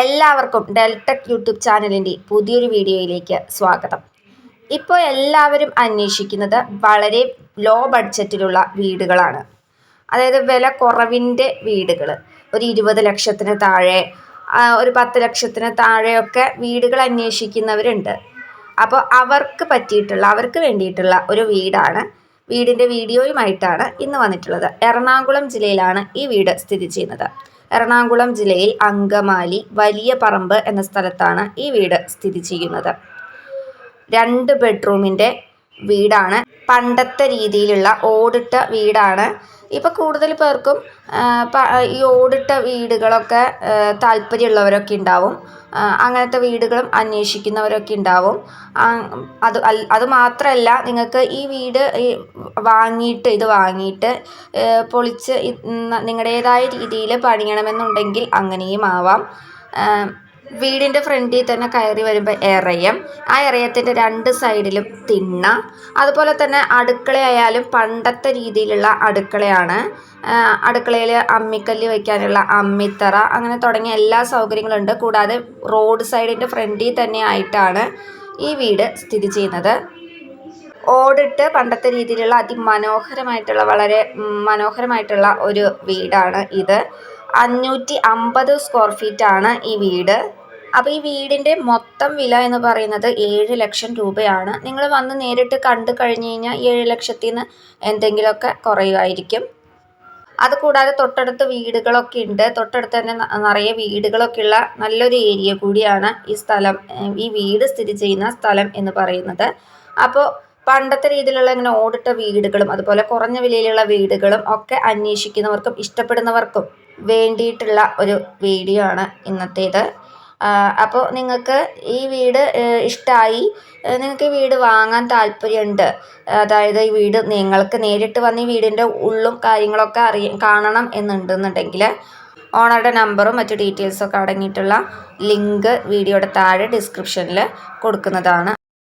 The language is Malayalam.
എല്ലാവർക്കും ഡെൽടെക് യൂട്യൂബ് ചാനലിന്റെ പുതിയൊരു വീഡിയോയിലേക്ക് സ്വാഗതം. ഇപ്പോൾ എല്ലാവരും അന്വേഷിക്കുന്നത് വളരെ ലോ ബഡ്ജറ്റിലുള്ള വീടുകളാണ്. അതായത് വില കുറവിന്റെ വീടുകൾ ഒരു ഇരുപത് ലക്ഷത്തിന് താഴെ ഒരു പത്ത് ലക്ഷത്തിന് താഴെയൊക്കെ വീടുകൾ അന്വേഷിക്കുന്നവരുണ്ട്. അപ്പോൾ അവർക്ക് പറ്റിയിട്ടുള്ള അവർക്ക് വേണ്ടിയിട്ടുള്ള ഒരു വീടാണ്. വീടിന്റെ വീഡിയോയുമായിട്ടാണ് ഇന്ന് വന്നിട്ടുള്ളത്. എറണാകുളം ജില്ലയിലാണ് ഈ വീട് സ്ഥിതി ചെയ്യുന്നത്. എറണാകുളം ജില്ലയിൽ അങ്കമാലി വലിയ പറമ്പ് എന്ന സ്ഥലത്താണ് ഈ വീട് സ്ഥിതി ചെയ്യുന്നത്. രണ്ട് ബെഡ്റൂമിന്റെ വീടാണ്. പണ്ടത്തെ രീതിയിലുള്ള ഓടിട്ട വീടാണ്. ഇപ്പോൾ കൂടുതൽ പേർക്കും ഈ ഓടിട്ട വീടുകളൊക്കെ താല്പര്യമുള്ളവരൊക്കെ ഉണ്ടാവും. അങ്ങനത്തെ വീടുകളും അന്വേഷിക്കുന്നവരൊക്കെ ഉണ്ടാവും. അത് അത് മാത്രമല്ല നിങ്ങൾക്ക് ഈ വീട് വാങ്ങിയിട്ട് ഇത് വാങ്ങിയിട്ട് പൊളിച്ച് നിങ്ങളുടേതായ രീതിയിൽ പണിയണമെന്നുണ്ടെങ്കിൽ അങ്ങനെയും ആവാം. വീടിന്റെ ഫ്രണ്ടിൽ തന്നെ കയറി വരുമ്പോൾ എറയം. ആ എറയത്തിന്റെ രണ്ട് സൈഡിലും തിണ്ണ. അതുപോലെ തന്നെ അടുക്കളയായാലും പണ്ടത്തെ രീതിയിലുള്ള അടുക്കളയാണ്. അടുക്കളയിൽ അമ്മിക്കല്ല് വയ്ക്കാനുള്ള അമ്മിത്തറ അങ്ങനെ തുടങ്ങിയ എല്ലാ സൗകര്യങ്ങളും ഉണ്ട് കൂടാതെ റോഡ് സൈഡിന്റെ ഫ്രണ്ടിൽ തന്നെ ആയിട്ടാണ് ഈ വീട് സ്ഥിതി ചെയ്യുന്നത്. ഓടിട്ട് പണ്ടത്തെ രീതിയിലുള്ള അതിമനോഹരമായിട്ടുള്ള വളരെ മനോഹരമായിട്ടുള്ള ഒരു വീടാണ് ഇത്. അഞ്ഞൂറ്റി അമ്പത് സ്ക്വയർ ഫീറ്റാണ് ഈ വീട്. അപ്പോൾ ഈ വീടിന്റെ മൊത്തം വില എന്ന് പറയുന്നത് ഏഴ് ലക്ഷം രൂപയാണ്. നിങ്ങൾ വന്ന് നേരിട്ട് കണ്ടു കഴിഞ്ഞ് കഴിഞ്ഞാൽ ഏഴ് ലക്ഷത്തിൽ നിന്ന് എന്തെങ്കിലുമൊക്കെ കുറയുമായിരിക്കും. അതുകൂടാതെ തൊട്ടടുത്ത് വീടുകളൊക്കെ ഉണ്ട്. തൊട്ടടുത്ത് തന്നെ നിറയെ വീടുകളൊക്കെ ഉള്ള നല്ലൊരു ഏരിയ കൂടിയാണ് ഈ സ്ഥലം ഈ വീട് സ്ഥിതി ചെയ്യുന്ന സ്ഥലം എന്ന് പറയുന്നത്. അപ്പോൾ പണ്ടത്തെ രീതിയിലുള്ള ഇങ്ങനെ ഓടിട്ട വീടുകളും അതുപോലെ കുറഞ്ഞ വിലയിലുള്ള വീടുകളും ഒക്കെ അന്വേഷിക്കുന്നവർക്കും ഇഷ്ടപ്പെടുന്നവർക്കും വേണ്ടിയിട്ടുള്ള ഒരു വീഡിയോ ആണ് ഇന്നത്തേത്. അപ്പോൾ നിങ്ങൾക്ക് ഈ വീട് ഇഷ്ടമായി നിങ്ങൾക്ക് ഈ വീട് വാങ്ങാൻ താല്പര്യമുണ്ട്. അതായത് ഈ വീട് നിങ്ങൾക്ക് നേരിട്ട് വന്ന് ഈ വീടിന്റെ ഉള്ളും കാര്യങ്ങളൊക്കെ അറിയ കാണണം എന്നുണ്ടെന്നുണ്ടെങ്കിൽ ഓണറുടെ നമ്പറും മറ്റു ഡീറ്റെയിൽസൊക്കെ അടങ്ങിയിട്ടുള്ള ലിങ്ക് വീഡിയോയുടെ താഴെ ഡിസ്ക്രിപ്ഷനിൽ കൊടുക്കുന്നതാണ്.